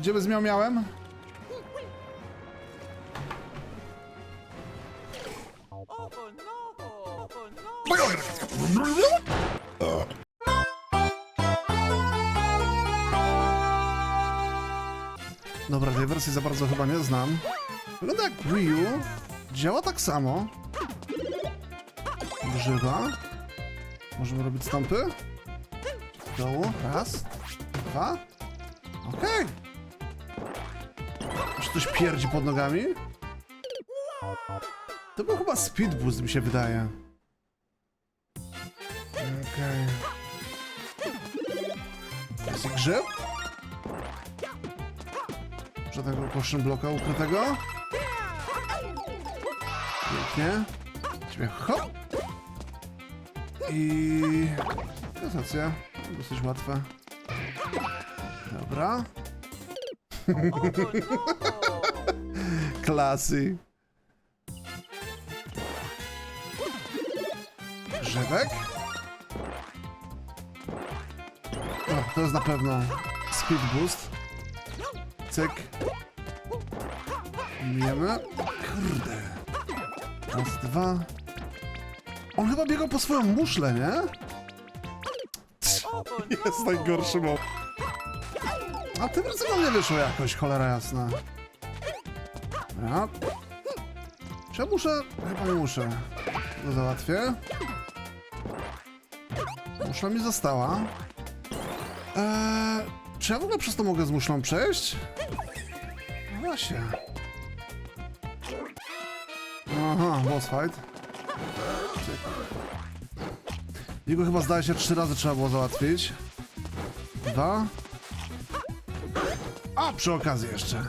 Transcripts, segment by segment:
Gdzie by zmiał miałem? Dobra, tej wersji za bardzo chyba nie znam. Wygląda jak Wii U. Działa tak samo. Używa. Możemy robić stąpy. W dołu. Raz. Dwa. Okej. Czy coś pierdzi pod nogami? To był chyba speed boost, mi się wydaje. Okej. Jest i grzyb? Żadnego poszczym bloka ukrytego. Pięknie. Ciebie hop. I... Kasacja. Dosyć łatwe. Dobra. Klasy. Grzebek. O, to jest na pewno speed boost. Cyk. Mijemy. Kurde. Raz, dwa. On chyba biegał po swoją muszlę, nie? Jest najgorszy mob. A tym razem nie wyszło jakoś, cholera jasna. Dobra. Czy ja muszę? Chyba nie muszę. To załatwię. Muszla mi została. Eee, czy ja w ogóle przez to mogę z muszlą przejść? No właśnie. Aha, boss fight. Jego chyba zdaje się trzy razy trzeba było załatwić. Dwa. A, przy okazji jeszcze.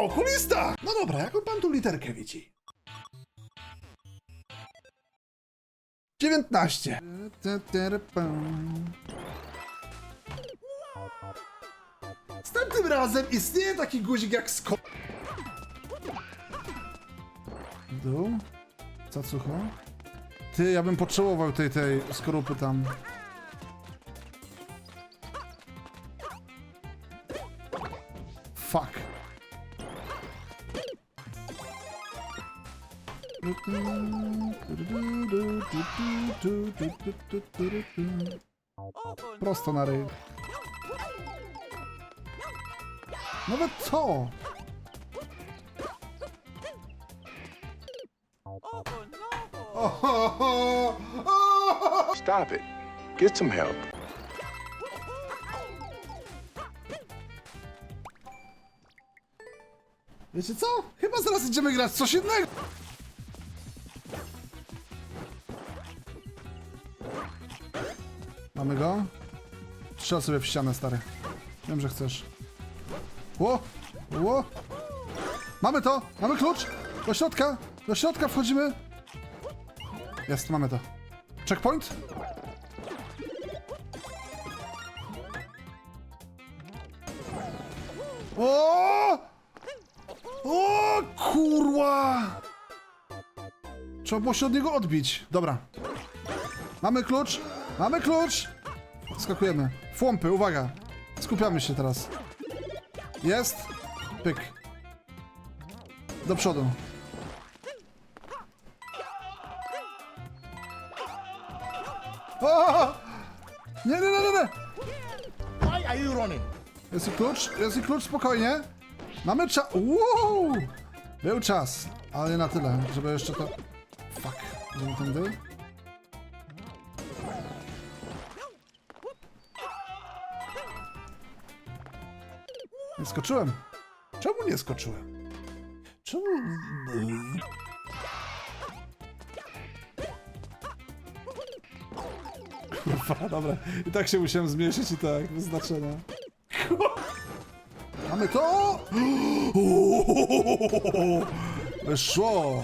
Okulista! No dobra, jaką pan tu literkę widzi? 19. Następnym razem istnieje taki guzik jak sko... Dół? Co sucho? Ty, ja bym potrzebował tej, tej skorupy tam. Fuck. Prosto na ryj. Nawet co? Stop it. Get some help. Wiecie co? Chyba zaraz idziemy grać w coś innego. Mamy go? Strzel sobie w ścianę, stary. Wiem, że chcesz. Ło! Ło! Mamy to! Mamy klucz! Do środka! Do środka wchodzimy! Jest, mamy to. Checkpoint? O! O kurwa! Trzeba było się od niego odbić. Dobra. Mamy klucz. Mamy klucz. Skakujemy. Fłąpy, uwaga. Skupiamy się teraz. Jest. Pyk. Do przodu. O! Nie, nie, nie, nie, nie. Why are you running? Jest i klucz, jest i klucz, spokojnie. Mamy czas. Wow! Był czas, ale nie na tyle, żeby jeszcze to. Fuck. Idziemy tędy. Skoczyłem. Czemu nie skoczyłem? Czemu. Kurwa, dobra. I tak się musiałem zmieszyć i tak, bez znaczenia. Mamy to! Wyszło!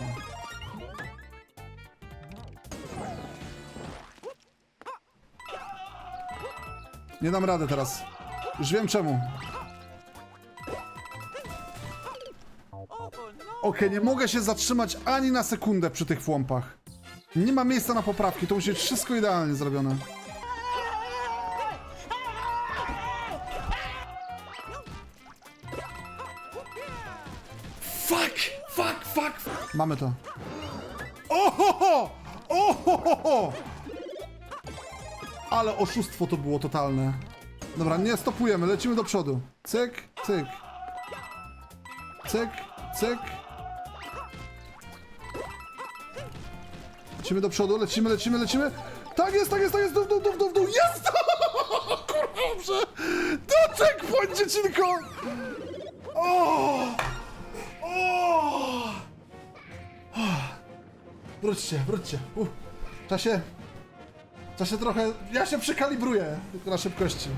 Nie dam rady teraz. Już wiem czemu. Okej, nie mogę się zatrzymać ani na sekundę przy tych włąpach. Nie ma miejsca na poprawki, to musi być wszystko idealnie zrobione. Fuck! Fuck, fuck! fuck. Mamy to. Ohoho! Ohoho! Ale oszustwo to było totalne. Dobra, nie stopujemy, lecimy do przodu. Cyk, cyk. Cyk, cyk. Lecimy do przodu, lecimy, lecimy, lecimy. Tak jest, tak jest, tak jest, dół, dół, dół, dół, dół. Jest! Kurwa, dobrze! Do checkpoint, dziecinko! O! O! Wróćcie, wróćcie. Uf. W czasie... W czasie trochę... Ja się przekalibruję, tylko na szybkości.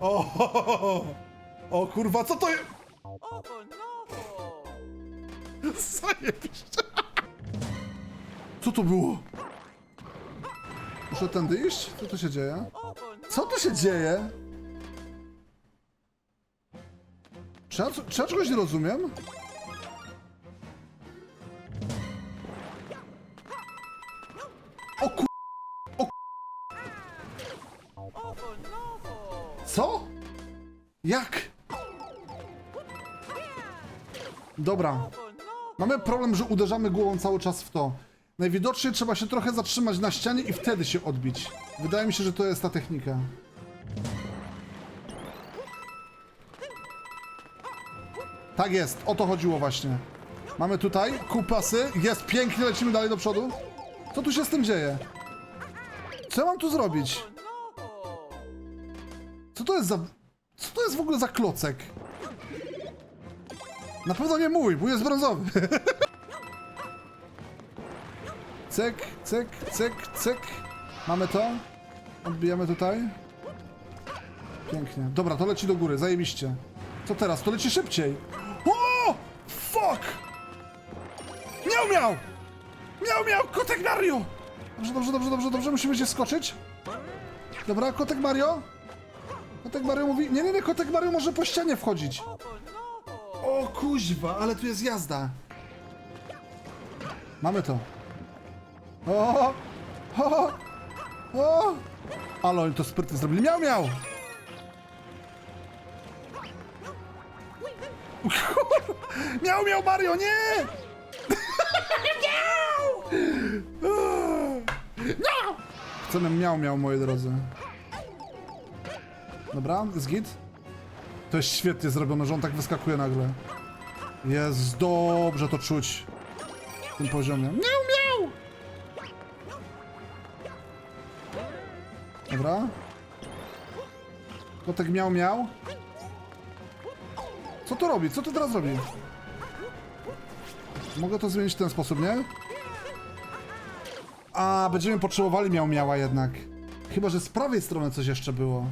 O, ho, ho, ho. o kurwa, co to jest? Zajebiście. Co to było? Muszę tędy iść? Co tu się dzieje? Co tu się dzieje? Czy ja, czy ja czegoś nie rozumiem? O ku... O ku... Co? Jak? Dobra. Mamy problem, że uderzamy głową cały czas w to. Najwidoczniej trzeba się trochę zatrzymać na ścianie i wtedy się odbić. Wydaje mi się, że to jest ta technika. Tak jest, o to chodziło właśnie. Mamy tutaj kupasy, jest pięknie, lecimy dalej do przodu. Co tu się z tym dzieje? Co ja mam tu zrobić? Co to jest za... Co to jest w ogóle za klocek? Na pewno nie mój, mój jest brązowy. cyk, cyk, cyk, cyk. Mamy to. Odbijamy tutaj. Pięknie. Dobra, to leci do góry, zajebiście. Co teraz? To leci szybciej. O! Fuck! Miał, miał! Miał, miał! Kotek Mario! Dobrze, dobrze, dobrze, dobrze, dobrze. Musimy się skoczyć. Dobra, kotek Mario. Kotek Mario mówi... Nie, nie, nie, kotek Mario może po ścianie wchodzić. O kuźwa, ale tu jest jazda. Mamy to. O! O! O! Ale oni to sprytnie zrobili. Miał, miał! Miał, miał Mario, nie! miał! Miał! Chcemy miał, miał, moi drodzy. Dobra, jest. To jest świetnie zrobione, że on tak wyskakuje nagle. Jest dobrze to czuć. W tym poziomie. Miau, Dobra. Kotek miał, miał. Co to robi? Co to teraz robi? Mogę to zmienić w ten sposób, nie? A, będziemy potrzebowali miał miała jednak. Chyba, że z prawej strony coś jeszcze było.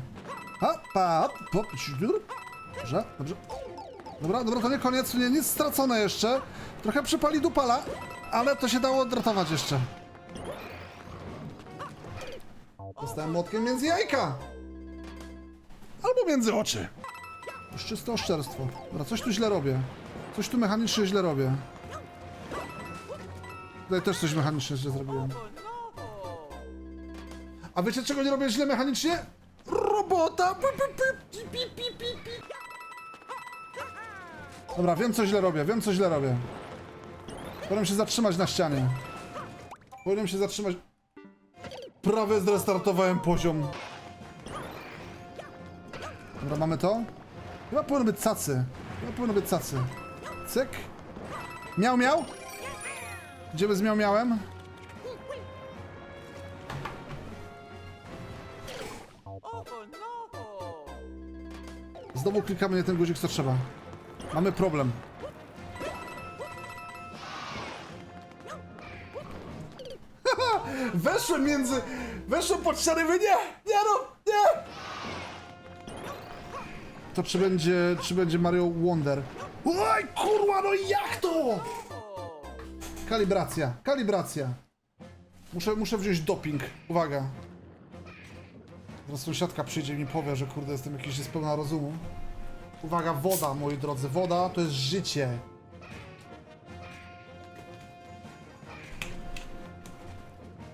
Pa, po, ciur. Dobrze, dobrze. Dobra, dobra, to nie koniec, nie, nic stracone jeszcze. Trochę przypali dupala, ale to się dało odratować jeszcze. Dostałem młotkiem między jajka. Albo między oczy. Już czyste oszczerstwo. Dobra, coś tu źle robię. Coś tu mechanicznie źle robię. Tutaj też coś mechanicznie źle zrobiłem. A wiecie czego nie robię źle mechanicznie? Robota! Dobra, wiem co źle robię, wiem co źle robię. Powinienem się zatrzymać na ścianie. Powinienem się zatrzymać... Prawie zrestartowałem poziom. Dobra, mamy to? Chyba powinno być cacy. Chyba powinno być cacy. Cyk. Miał, miał. Idziemy z miał, miałem. Znowu klikamy nie ten guzik, co trzeba. Mamy problem. Weszłem między... Weszłem pod ściany, wy nie! Nie no! Nie! To czy będzie... czy będzie Mario Wonder? Oj, kurwa, no jak to? Kalibracja, kalibracja. Muszę, muszę wziąć doping. Uwaga. Teraz sąsiadka przyjdzie i mi powie, że kurde, jestem jakiś niespełna rozumu. Uwaga, woda, moi drodzy. Woda to jest życie.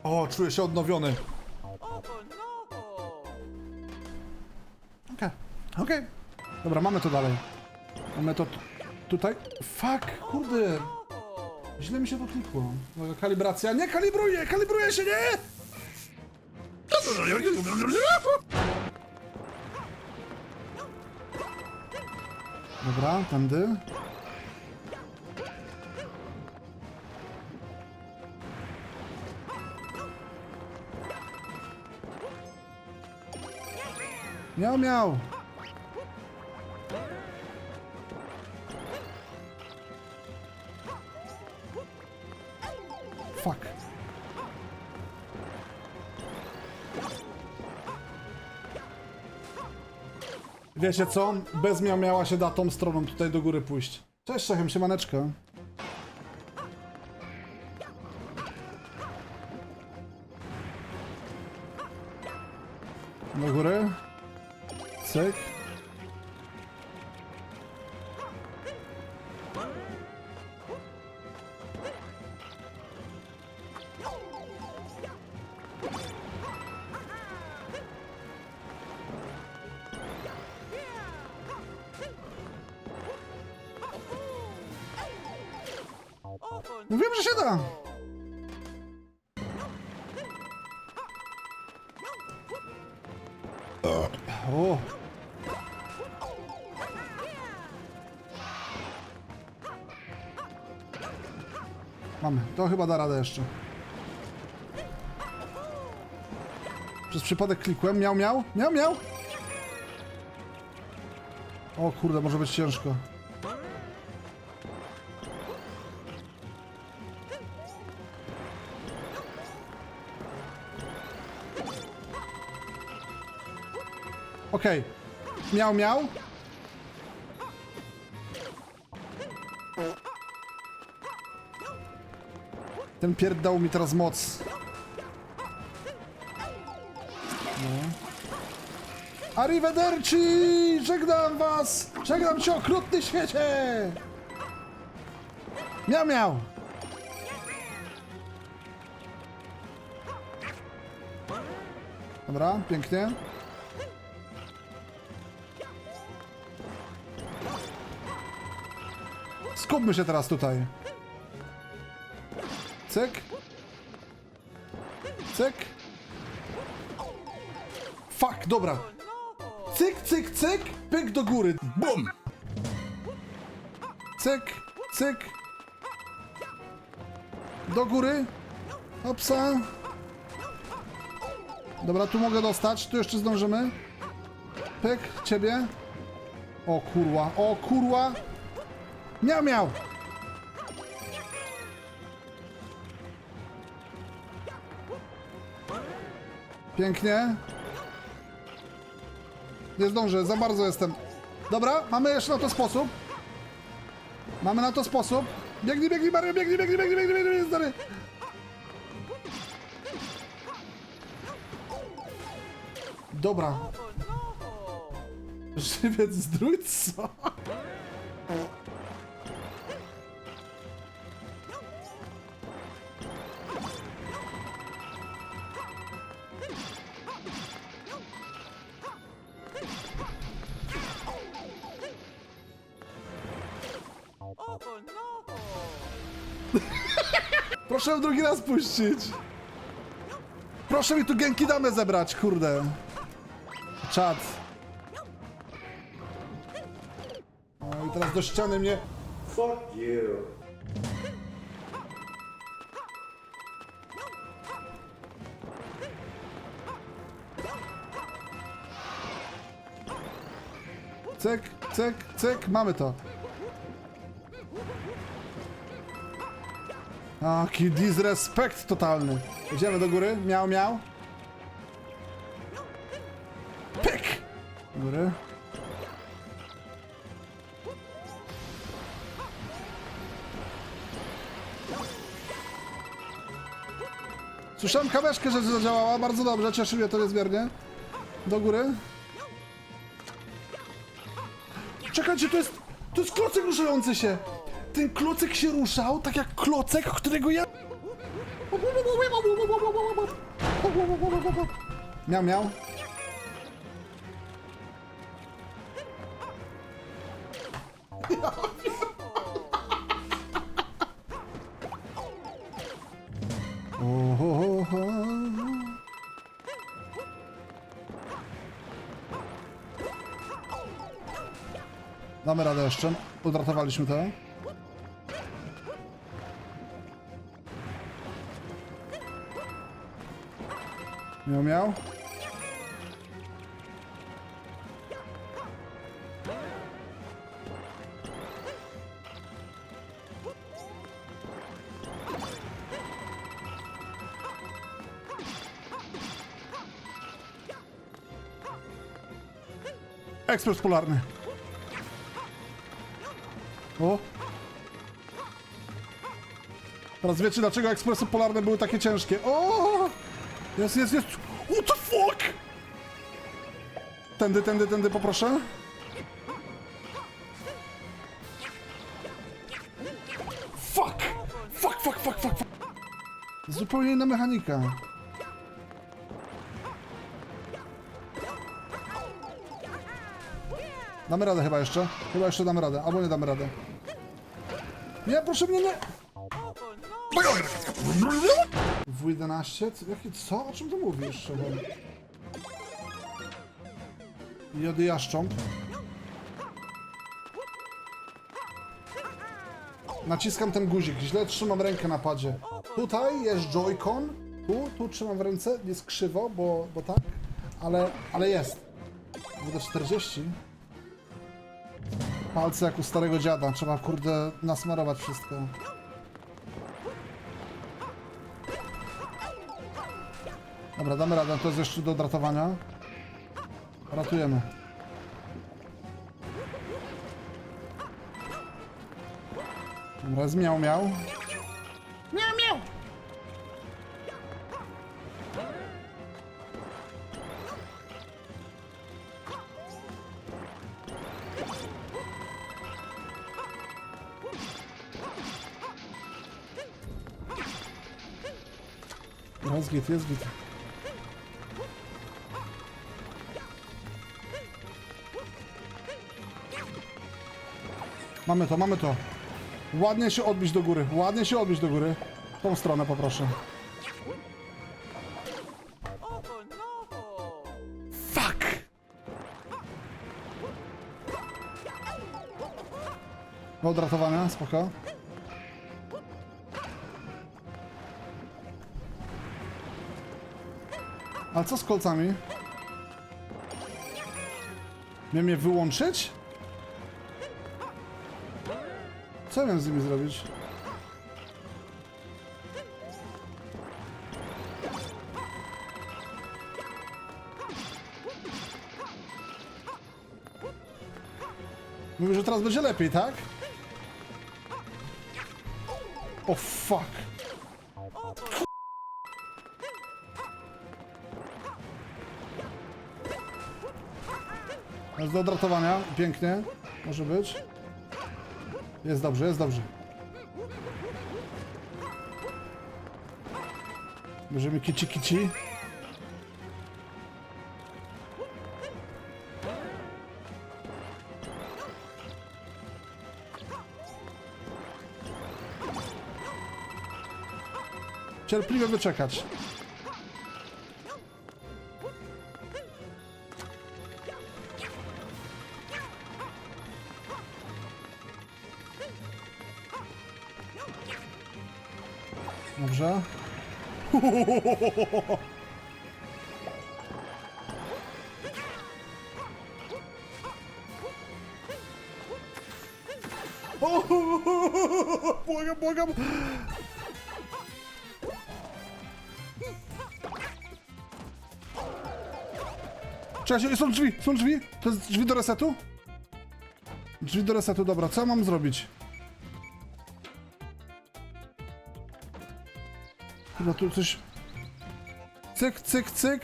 O, czuję się odnowiony. Okej, okej. Dobra, mamy to dalej. Mamy to... Tutaj. Fuck, kurde. Źle mi się to klikło. Kalibracja. Nie kalibruję, kalibruję się, nie! Dobra, tędy. Miał, miał. Fuck. Wiecie co? Bez miał miała się da tą stroną tutaj do góry pójść. Cześć, Szechem, siemaneczko. Do góry. Cyk. Mówiłem, że się da. O. Mamy. To chyba da radę jeszcze. Przez przypadek klikłem. Miał, miał. Miał, miał. O kurde, może być ciężko. Okej. Miał, miał. Ten pierd dał mi teraz moc. No. Arrivederci! Żegnam was! Żegnam cię okrutny świecie! Miał, miał! Dobra, pięknie. Skupmy się teraz tutaj. Cyk. Cyk. Fuck, dobra. Cyk, cyk, cyk. Pyk do góry. Bum. Cyk, cyk. Do góry. Opsa. Dobra, tu mogę dostać. Tu jeszcze zdążymy. Pyk, ciebie. O kurwa, o kurwa. Miał, miał! Pięknie. Nie zdążę, za bardzo jestem. Dobra, mamy jeszcze na to sposób. Mamy na to sposób. Biegnij, biegnij, Mario, biegnij, biegnij, biegnij, biegnij, biegnij, stary. Dobra. Żywiec zdrój? Proszę drugi raz puścić. Proszę mi tu genki damę zebrać, kurde. Czad. O, i teraz do ściany mnie... Fuck you. Cyk, cyk, cyk, mamy to. Taki disrespekt totalny. Idziemy do góry, miał, miał. Pyk! Góry. Słyszałem kaweszkę, że zadziałała, bardzo dobrze, cieszy mnie to niezmiernie. Do góry. Czekajcie, to jest. To jest klocek ruszający się! Ten klocek się ruszał tak jak klocek, którego ja... Miał, miał. Damy radę jeszcze. Odratowaliśmy to. Miał, miał. Ekspres polarny. O! Teraz wiecie dlaczego ekspresy polarne były takie ciężkie. O! Jest, jest, jest! What the fuck? Tędy, tędy, tędy poproszę. Fuck! Fuck, fuck, fuck, fuck, fuck. Zupełnie inna mechanika. Damy radę chyba jeszcze. Chyba jeszcze damy radę. Albo nie damy radę. Nie, proszę mnie nie! W11? Co- Jaki, co? O czym ty mówisz, Szymon? Jody jaszcząb. Naciskam ten guzik, źle trzymam rękę na padzie. Tutaj jest Joy-Con, tu, tu trzymam w ręce, jest krzywo, bo, bo tak, ale, ale jest. Będę 40. Palce jak u starego dziada, trzeba kurde nasmarować wszystko. Dobra, damy radę, to jest jeszcze do odratowania. Ratujemy. Dobra, jest miał, miał. Miał, miał! Jest git, jest git. Mamy to, mamy to. Ładnie się odbić do góry, ładnie się odbić do góry. Tą stronę poproszę. Fuck! Do odratowania, spoko. A co z kolcami? Miałem je wyłączyć? Co ja miałem z nimi zrobić? Mówię, że teraz będzie lepiej, tak? O fuck. Jest do odratowania. Pięknie. Może być. Jest dobrze, jest dobrze. Bierzemy kici kici. Cierpliwie wyczekać. Błagam, błagam. Cześć, są drzwi, są drzwi. To jest drzwi do resetu? Drzwi do resetu, dobra. Co mam zrobić? Chyba tu coś... Cyk, cyk, cyk.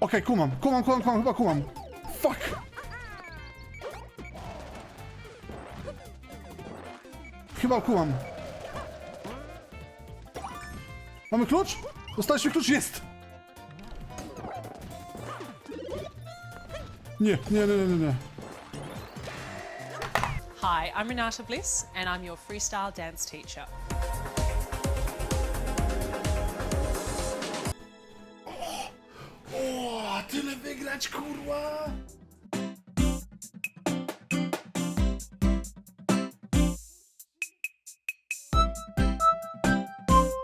Okej, kumam, kumam, kumam, kumam, chyba kumam. Fuck! Chyba kumam. Mamy klucz? Dostaliśmy klucz? Jest! Nie, nie, nie, nie, nie. Hi, I'm Renata Bliss, and I'm your freestyle dance teacher. Tyle wygrać, kurwa!